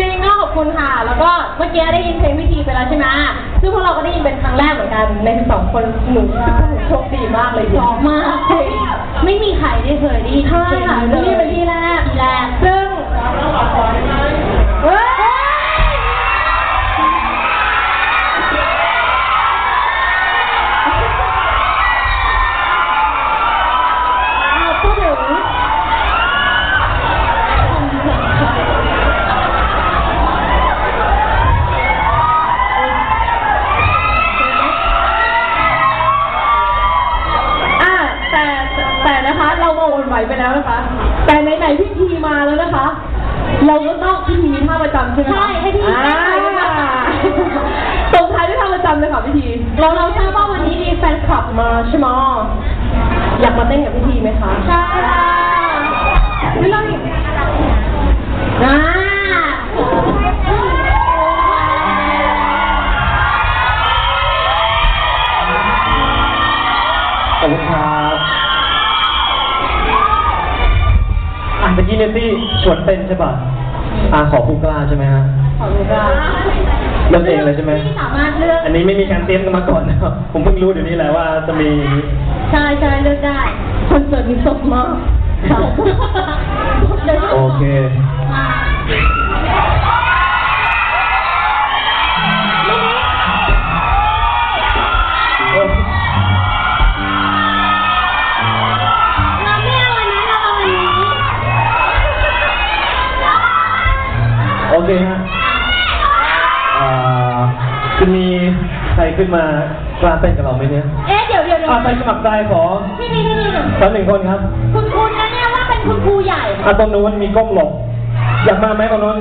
จริงๆก็ขอบคุณค่ะ แล้วก็เมื่อกี้ได้ยินเพลงพิธีไปแล้วใช่ไหมซึ่งพวกเราก็ได้ยินเป็นครั้งแรกเหมือนกันในสองคนหนูคิดว่าหนูโชคดีมากเลยชอบมากจริงไม่มีใครได้เคยได้ยินใช่ค่ะนี่เป็น ไหวไปแล้วนะคะ แต่ไหนๆพี่ทีมาแล้วนะคะ เราก็ต้องพี่ทีมีท่าประจำใช่ไหมคะใช่ให้พี่ทีอ่าเต้นหน่อยได้ไหมตรงท้ายด้วยท่าประจำเลยค่ะพี่ทีเราเราทราบว่าวันนี้มีแฟนคลับมาใช่ไหมอยากมาเต้นกับพี่ทีไหมคะใช่ค่ะไม่ต้องอีกอ่า ขอบคุณครับ เมื่อกี้เนตตี้ชวนเต้นใช่ป่ะอะขอผู้กล้าใช่ไหมฮะขอบคุณค่ะเริ่มเองเลยใช่ไหมพี่สามารถเลือกอันนี้ไม่มีการเตรียมกันมาก่อนนะครับผมเพิ่งรู้เดี๋ยวนี้แหละว่าจะมีใช่ใช่เลือกได้คอนเสิร์ตมีสดมากค่ะเดี๋ยวโอเค โอเคฮะอ่าจะมีใครขึ้นมากล้าเต้นกับเราไหมเนี่ยเอ๊ะเดี๋ยวเดี๋ยวเดี๋ยวอ่าใครสมัครใจขอพี่นี่พี่นี่เดี๋ยวสักหนึ่งคนครับ คุณคุณนะเนี่ยว่าเป็นคุณครูใหญ่อะตรงนู้นมีกล้องหลบ อยากมาไหมตรงนู้น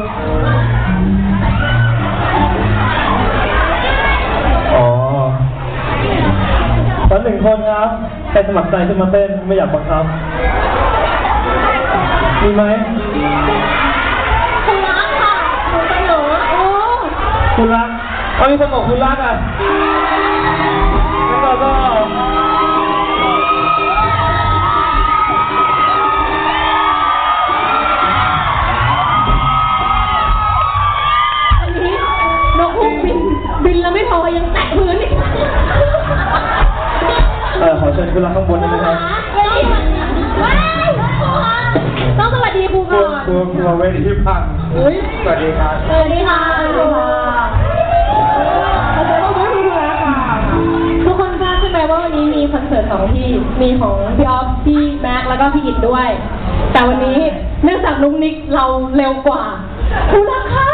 อ๋อตอนหนึ่งคนครับใครสมัครใจขึ้นมาเต้นไม่อยากบังคับมีไหม คุณรักค่ะคุณเสนอโอ้ คุณรักเอามีคนบอกคุณรักอะงั้นเราก็อันนี้นกฮูกบิน บินแล้วไม่พอยังแตะพื้นอีกเออขอเชิญคุณรักข้างบนได้ไหมครับเฮ้ยว้ายต้องสวัสดีครูกลัก่วอนกลัวกลัวเวทีพังอุ้ยสวัสดีครับ สวัสดีค่ะ คอนเสิร์ตสองที่ มีของพี่ออฟพี่แม็กแล้วก็พี่อิดด้วย แต่วันนี้เนื่องจากนุ๊กนิกเราเร็วกว่าคุณรักคะ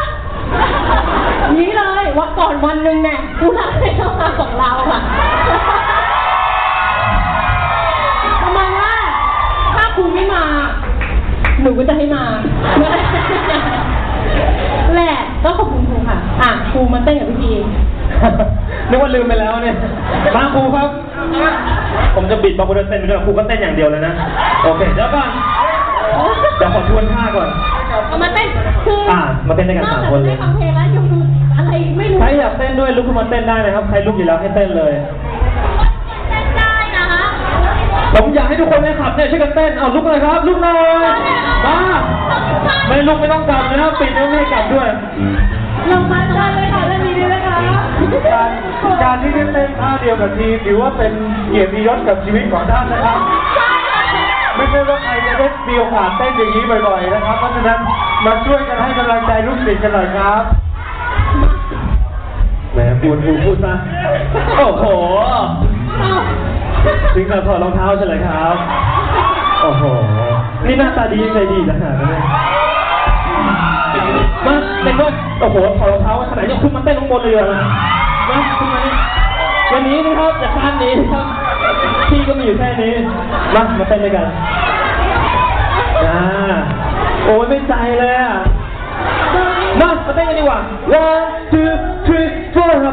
นี้เลยว่าก่อนวันหนึ่งเนี่ยคุณรักได้เข้ามาของเราค่ะประมาณว่าถ้าครูไม่มา หนูก็จะให้มาแหละก็ขอบคุณครูค่ะ อะครูมาเต้นกับพี่พีนึกว่าลืมไปแล้วเนี่ยมาครู ครับผมจะบิดบาบูเดเต้นไปด้วยครูก็เต้นอย่างเดียวเลยนะ โอเคเดี๋ยวก่อนเดี๋ยวขอทวนท่าก่อน เอามาเต้นคืออ่ามาเต้นด้วยกันสามคนเลยนอกจากจะได้ฟังเพลงแล้วยังดูอะไรไม่รู้ใครอยากเต้นด้วยลุกขึ้นมาเต้นได้นะครับ ใครลุกอยู่แล้วให้เต้นเลยได้นะคะผมอยากให้ทุกคนในขับเนี่ยช่วยกันเต้น เอาลุกเลยครับ ลุกหน่อยมา ไม่ลุกไม่ต้องกลับนะครับ ปิดแล้วไม่ให้กลับด้วย ลงมาได้เลยค่ะเรื่องนี้ด้วยนะคะการการที่ได้เต้นท่าเดียวกับทีมถือว่าเป็นเกียรติยศกับชีวิตของท่านนะครับ ไม่ใช่ว่าใครจะได้มีโอกาสเต้นอย่างนี้บ่อยๆนะครับ เพราะฉะนั้นมาช่วยกันให้กำลังใจลูกศิษย์กันหน่อยครับแหมพูดพูดพูดซะโอ้โหถึงกับถอดรองเท้าใช่ไหมครับ โอ้โห นี่หน้าตาดีใจดีนะฮะเนี่ย มาเต้นด้วยโอ้โหถอดรองเท้าขนาดนี้ขึ้นมาเต้นข้างบนเลยเหรอมาคุณมานี่วันนี้นะครับจากกานนี้นะครับพี่ก็มีอยู่แค่นี้มามาเต้นด้วยกันอ่าโอ้ยไม่ใจเลยอะมามาเต้นกันดีกว่า one two three four ค